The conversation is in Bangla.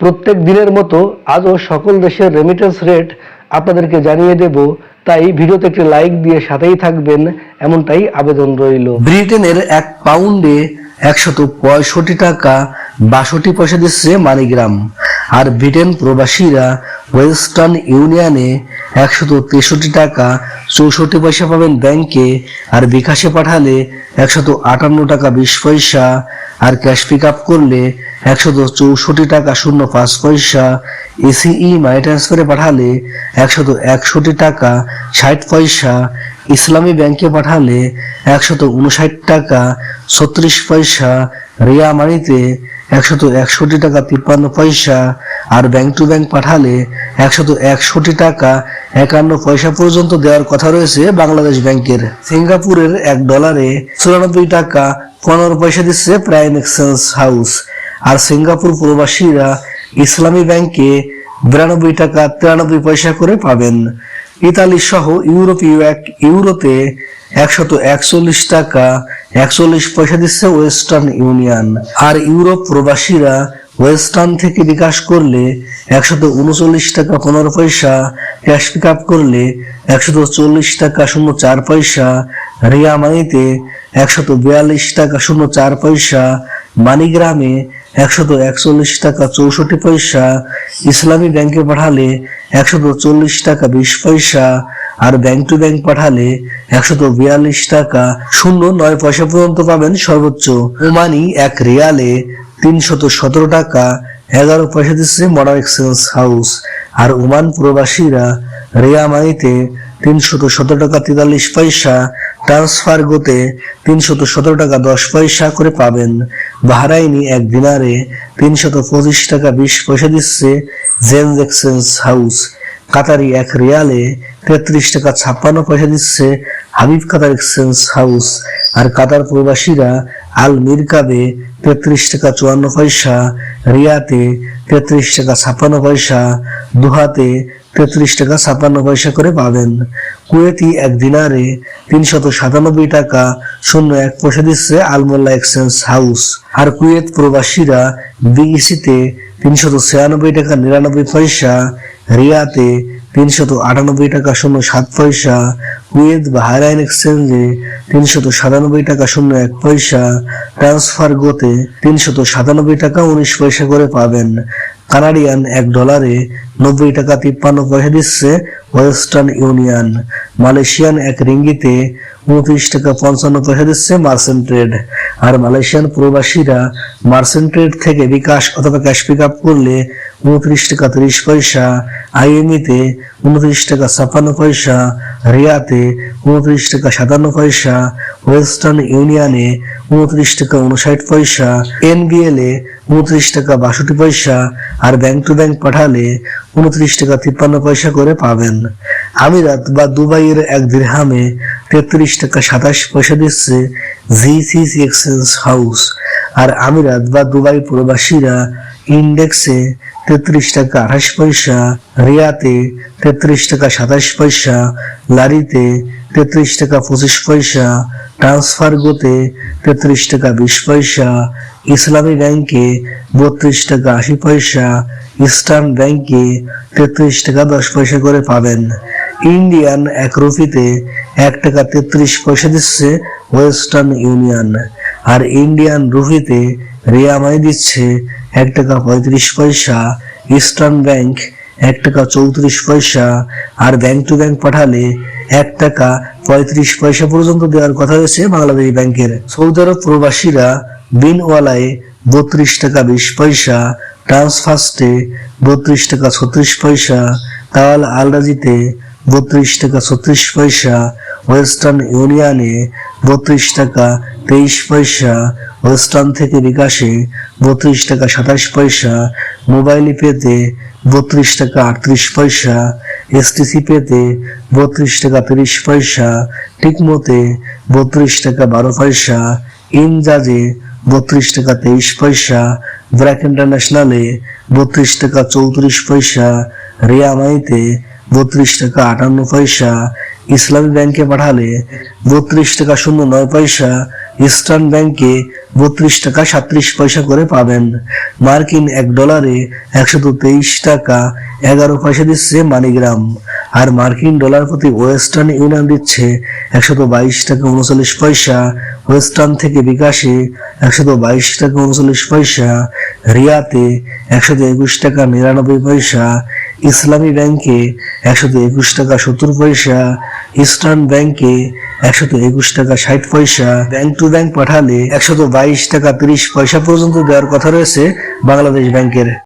প্রত্যেক দিনের মতো আজও সকল দেশের রেমিটেন্স রেট আপনাদেরকে জানিয়ে দেব। তাই ভিডিওতে একটি লাইক দিয়ে সাথেই থাকবেন, এমনটাই আবেদন রইল। ব্রিটেনের এক পাউন্ডে একশত পঁয়ষট্টি টাকা বাষট্টি পয়সা দিচ্ছে মানিগ্রাম। আর ব্রিটেন প্রবাসীরা ওয়েস্টার্ন ইউনিয়নে একশত তেষট্টি টাকা চৌষট্টি পয়সা পাবেন ব্যাংকে, আর বিকাশে পাঠালে একশত আটান্ন টাকা বিশ পয়সা। আর ক্যাশ পিক আপ করলে একশত চৌষট্টি টাকা শূন্য পাঁচ পয়সা। এসিই মানি ট্রান্সফারে পাঠালে একশত একষট্টি টাকা ষাট পয়সা। ইসলামী ব্যাংকে পাঠালে একশত উনষাট টাকা ছত্রিশ পয়সা। রিয়া মানিতে একশত একষট্টি টাকা তিপ্পান্ন পয়সা। আর ব্যাংক টু ব্যাংক পাঠালে একশত একষট্টি টাকা একান্ন পয়সা পর্যন্ত দেওয়ার কথা রয়েছে বাংলাদেশ ব্যাংকের। সিঙ্গাপুরের এক ডলারে চুরানব্বই টাকা পনেরো পয়সা দিচ্ছে প্রাইম এক্সচেঞ্জ হাউস আর সিঙ্গাপুর প্রবাসীরা ইসলামী ব্যাংকে বিরানব্বই টাকা তিরানব্বই পয়সা করে পাবেন। ইতালি সহ ইউরোপীয় এক ইউরোতে একশত একচল্লিশ টাকা একচল্লিশ পয়সা দিচ্ছে ওয়েস্টার্ন ইউনিয়ন। আর ইউরোপ প্রবাসীরা ওয়েস্টার্ন থেকে বিকাশ করলে একশত উনচল্লিশ টাকা পনেরো পয়সা, ক্যাশ পিক আপ করলে একশত চল্লিশ টাকা শূন্য চার পয়সা, রিয়া মানিতে একশত বিয়াল্লিশ টাকা শূন্য চার পয়সা, মানিগ্রামে একশত একচল্লিশ টাকা চৌষট্টি পয়সা, ইসলামী ব্যাংকে পাঠালে একশত চল্লিশ টাকা বিশ পয়সা আর ব্যাংক টু ব্যাংক পাঠালে একশত বিয়াল্লিশ টাকা। শূন্য নয় পয়সা পর্যন্ত পাবেন সর্বোচ্চ। ওমানি এক রিয়ালে তিনশত সতেরো টাকা, এগারো পয়সা দিচ্ছে মডার্ন এক্সচেঞ্জ হাউস। আর ওমান প্রবাসীরা রিয়া মানিতে তিনশত সতেরো টাকা তেতাল্লিশ পয়সা ট্রান্সফার গোতে তিনশত সতেরো টাকা দশ পয়সা করে পাবেন। বাহরাইনি এক দিনারে তিনশত পঁচিশ টাকা বিশ পয়সা দিচ্ছে জেন্স এক্সচেঞ্জ হাউস কাতারি এক রিয়ালে তেত্রিশ টাকা ছাপ্পান্ন পয়সা দিচ্ছে হাবিব কাতার এক্সচেঞ্জ হাউস আর কাতার প্রবাসীরা আল মিরকাবে তেত্রিশ টাকা চুয়ান্ন পয়সা, রিয়াতে তেত্রিশ টাকা ছাপ্পান্ন পয়সা, দুহাতে তেত্রিশ টাকা ছাপ্পান্ন পয়সা করে পাবেন। কুয়েতি এক দিনারে তিনশত সাতানব্বই টাকা শূন্য এক পয়সা দিচ্ছে আলমোল্লা এক্সচেঞ্জ হাউস। আর কুয়েত প্রবাসীরা বিইসিতে তিনশত ছিয়ানব্বই টাকা নিরানব্বই পয়সা, রিয়াতে তিনশত আটানব্বই টাকা শূন্য সাত পয়সা। কুয়েত বাহারাইন এক্সচেঞ্জে তিনশত সাতানব্বই টাকা শূন্য এক পয়সা। ট্রান্সফার গোতে তিনশত সাতানব্বই টাকা উনিশ পয়সা করে পাবেন। কানাডিয়ান এক ডলারে নব্বই টাকা তিপ্পান্ন পয়সা দিচ্ছে ওয়েস্টার্ন ইউনিয়ন। মালয়েশিয়ান এক রিঙ্গিতে উনত্রিশ টাকা পঞ্চান্ন পয়সা দিচ্ছে মার্সেন্ট ট্রেড। আর মালয়েশিয়ান প্রবাসীরা মার্সেন্ট্রেড থেকে বিকাশ অথবা ক্যাশ পিক আপ করলে উনত্রিশ টাকা তিরিশ পয়সা আইএমইতে উনত্রিশ টাকা ছাপ্পান্ন পয়সা রিয়াতে উনত্রিশ টাকা সাতান্ন পয়সা, ওয়েস্টার্ন ইউনিয়নে উনত্রিশ টাকা উনষাট পয়সা, এনবিএল এ উনত্রিশ টাকা বাষট্টি পয়সা আর ব্যাংক টু ব্যাংক পাঠালে উনত্রিশ টাকা তিপ্পান্ন পয়সা করে পাবেন। আমিরাত বা দুবাইয়ের এক দিরহামে তেত্রিশ টাকা সাতাশ পয়সা দিচ্ছে জিসিসি এক্সচেঞ্জ হাউস আর আমিরাত বা দুবাই প্রবাসীরা ইন্ডেক্সে তেত্রিশ টাকা আঠাশ পয়সা, রিয়াতে তেত্রিশ টাকা সাতাশ পয়সা, লারিতে তেত্রিশ টাকা পঁচিশ পয়সা ট্রান্সফার গোতে তেত্রিশ টাকা বিশ পয়সা, ইসলামী ব্যাংকে বত্রিশ টাকা আশি পয়সা, ইস্টার্ন ব্যাংকে তেত্রিশ টাকা দশ পয়সা করে পাবেন। ইন্ডিয়ান এক রুপিতে এক টাকা তেত্রিশ পয়সা দিচ্ছে ওয়েস্টার্ন ইউনিয়ন। আর ইন্ডিয়ান রুপিতে রিয়ামাই দিচ্ছে এক টাকা পঁয়ত্রিশ পয়সা ইস্টার্ন ব্যাংক এক টাকা চৌত্রিশ পয়সা, আর ব্যাংক টু ব্যাংক পাঠালে এক টাকা পঁয়ত্রিশ পয়সা পর্যন্ত দেওয়ার কথা রয়েছে বাংলাদেশ ব্যাংকের। সৌদি আরব প্রবাসীরা বিনওয়ালায় বত্রিশ টাকা বিশ পয়সা ট্রান্সফার্স্টে বত্রিশ টাকা ছত্রিশ পয়সা, তাওয়াল আলরাজিতে বত্রিশ টাকা ছত্রিশ পয়সা। ওয়েস্টার্ন ইউনিয়নে বত্রিশ টাকা তেইশ পয়সা। ওয়েস্টার্ন থেকে বিকাশে বত্রিশ টাকা সাতাশ পয়সা। মোবাইল পেতে বত্রিশ টাকা আটত্রিশ পয়সা। এসটিসি পেতে বত্রিশ টাকা তিরিশ পয়সা। টিকমোতে বত্রিশ টাকা বারো পয়সা। ইনজাজে বত্রিশ টাকা তেইশ পয়সা। ব্র্যাক ইন্টারন্যাশনালে বত্রিশ টাকা চৌত্রিশ পয়সা। রিয়ামাইতে বত্রিশ টাকা আটান্ন পয়সা, ইসলামী ব্যাংকে পাঠালে বত্রিশ টাকা শূন্য নয় পয়সা, ইস্টার্ন ব্যাংকে বত্রিশ টাকা সাত্রিশ পয়সা করে পাবেন। মার্কিন এক ডলারে একশত তেইশ টাকা এগারো পয়সা দিচ্ছে মানিগ্রাম। আর মার্কিন ডলার প্রতি ওয়েস্টার্ন ইউনিয়ন দিচ্ছে একশত বাইশ টাকা উনচল্লিশ পয়সা, ওয়েস্টার্ন থেকে বিকাশে একশত বাইশ টাকা উনচল্লিশ পয়সা, রিয়াতে একশত একুশ টাকা নিরানব্বই পয়সা ইসলামী ব্যাংকে একশত একুশ টাকা সত্তর পয়সা, ইস্টার্ন ব্যাংকে একশত একুশ টাকা ষাট পয়সা, ব্যাংক টু ব্যাংক পাঠালে একশত বাইশ টাকা তিরিশ পয়সা পর্যন্ত দেওয়ার কথা রয়েছে বাংলাদেশ ব্যাংকের।